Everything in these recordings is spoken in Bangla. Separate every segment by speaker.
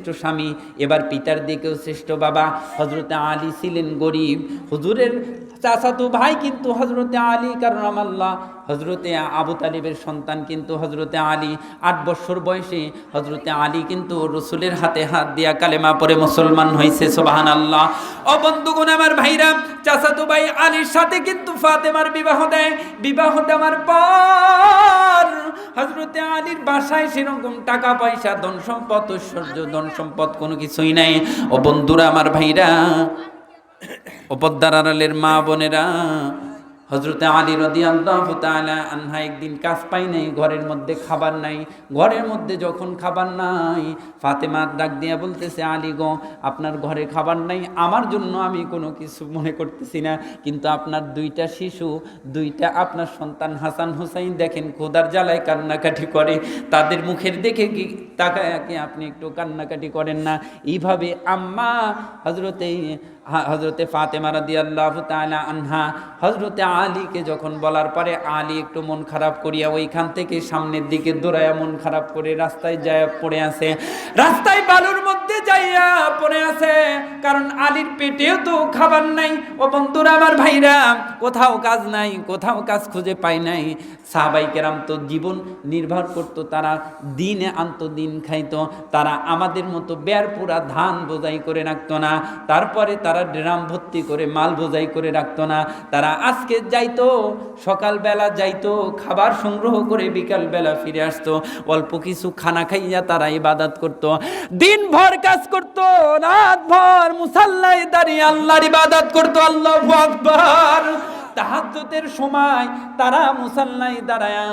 Speaker 1: শ্রেষ্ঠ স্বামী, এবার পিতার দিকেও শ্রেষ্ঠ বাবা। হজরতে আলী ছিলেন গরিব। হুজুরের চাচাতো ভাই কিন্তু হজরতে আলী কারণ আল্লাহ হজরতে আবু তালিবের সন্তান কিন্তু হজরতে আলী। আট বছর বয়সে হজরতে আলী কিন্তু রসুলের হাতে হাত দিয়া কালেমা পরে মুসলমান হয়েছে সোবাহান আল্লাহ ও বন্ধুগণ আমার ভাইরা, চাচাতো ভাই আলীর সাথে কিন্তু ফাতেমার বিবাহ দেয়। বিবাহ দেওয়ার পর হজরতে আলীর বাসায় সেরকম টাকা পয়সা, ধন সম্পদ, ঐশ্বর্য, ধন সম্পদ কোনো কিছুই নাই। ও বন্ধুরা, আমার ভাইরা, ও পদ্মার আড়ালের মা বোনেরা হজরতে আলী রদি আল্লাহ আনহা একদিন কাজ পাই নাই, ঘরের মধ্যে খাবার নাই। ঘরের মধ্যে যখন খাবার নাই, ফাতেমার ডাক দিয়া বলতেছে, আলী গো, আপনার ঘরে খাবার নাই, আমার জন্য আমি কোনো কিছু মনে করতেছি না, কিন্তু আপনার দুইটা শিশু, দুইটা আপনার সন্তান হাসান হুসাইন দেখেন খোদার জ্বালায় কান্নাকাটি করে। তাদের মুখের দেখে কি তাকায় আপনি একটু কান্নাকাটি করেন না? এইভাবে আম্মা হজরতে হজরতে ফাতেমা রাদি আল্লাহ তালা আনহা হজরতে আলীকে যখন বলার পরে আলী একটু মন খারাপ করিয়া ওইখান থেকে সামনের দিকে দৌড়াইয়া মন খারাপ করে রাস্তায় যায় পড়ে আছে। রাস্তায় বালুর মধ্যে যাইয়া পড়ে আছে। কারণ আলীর পেটেও তো খাবার নাই। ও বন্ধুরা আমার ভাইরা, কোথাও কাজ নাই, কোথাও কাজ খুঁজে পাই নাই। সাহাবাই কেরাম তো জীবন নির্ভর করতো, তারা দিনে আনতো, দিন খাইতো। তারা আমাদের মতো বের পুরা ধান বোঝাই করে রাখতো না। তারপরে তারা ড্রাম ভর্তি করে, মাল বোঝাই করে রাখতো না। তারা আজকে যাইতো, সকালবেলা যাইতো, খাবার সংগ্রহ করে বিকালবেলা ফিরে আসতো। অল্প কিছু খানা খাইয়া তারা ইবাদাত করতো। দিন ভর কাজ করতো রাত ভর মুসাল্লায় দাঁড়িয়ে আল্লাহর ইবাদত করতো। আল্লাহ আকবার। তাহাজ্জুদের সময় তারা মুসাল্লাই দাঁড়ায়া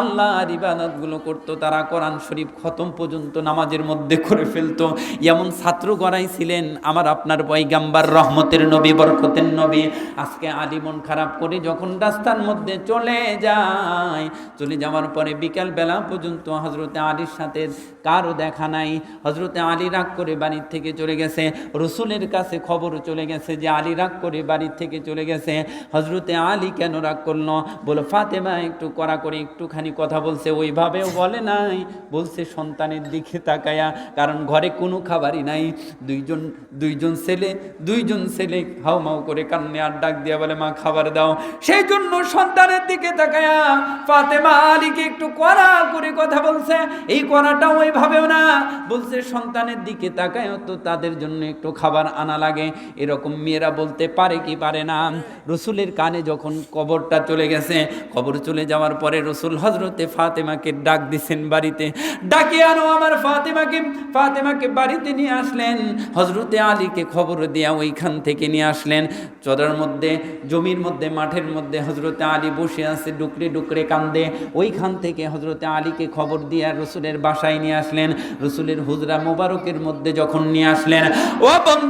Speaker 1: আল্লাহর ইবাদতগুলো করতো। তারা কোরআন শরীফ খতম পর্যন্ত নামাজের মধ্যে করে ফেলতো। এমন ছাত্র গড়াই ছিলেন আমার আপনার পয়গাম্বার রহমতের নবী, বরকতের নবী। আজকে আলিমন খারাপ করে যখন রাস্তার মধ্যে চলে যায়, চলে যাওয়ার পরে বিকাল বেলা পর্যন্ত হজরতে আলীর সাথে কারও দেখা নাই। হজরতে আলী রাগ করে বাড়ির থেকে চলে গেছে। রসুলের কাছে খবর চলে গেছে যে আলী রাগ করে বাড়ির থেকে চলে গেছে। হজরতে আলী কেন রাগ করল? বলো, ফাতেমা একটু করা করে একটুখানি কথা বলছে, ওইভাবেও বলে নাই। বলছে, সন্তানের দিকে তাকায়া, কারণ ঘরে কোনো খাবারই নাই। দুইজন দুইজন ছেলে দুইজন ছেলে হাউ মাউ করে কান্নে আর ডাক দিয়া বলে, মা, খাবার দাও। সেই জন্য সন্তানের দিকে তাকায়া, ফাতেমা আলীকে একটু করা করে কথা বলছে। এই কড়াটা ওইভাবেও না। বলছে, সন্তানের দিকে তাকায়ও তো তাদের জন্য একটু খাবার আনা লাগে। এরকম মেয়েরা বলতে পারে কি পারে না? রসুলের কানে যখন কবরটা চলে গেছে, কবর চলে যাওয়ার পরে রসুল হজরতে ফাতেমাকে ডাক দিছেন বাড়িতে। ডাকে আনো আমার ফাতেমাকে ফাতেমাকে বাড়িতে নিয়ে আসলেন। হজরতে আলীকে খবর দেয়া ওইখান থেকে নিয়ে আসলেন। চদার মধ্যে, জমির মধ্যে, মাঠের মধ্যে হজরতে আলী বসে আছে, ডুকরে ডুকরে কান্দে। ওইখান থেকে হজরতে আলীকে খবর দিয়ে রসুলের বাসায় নিয়ে আসলেন। রসুলের হুজরা মোবারকের মধ্যে যখন নিয়ে আসলেন, ও বন্ধু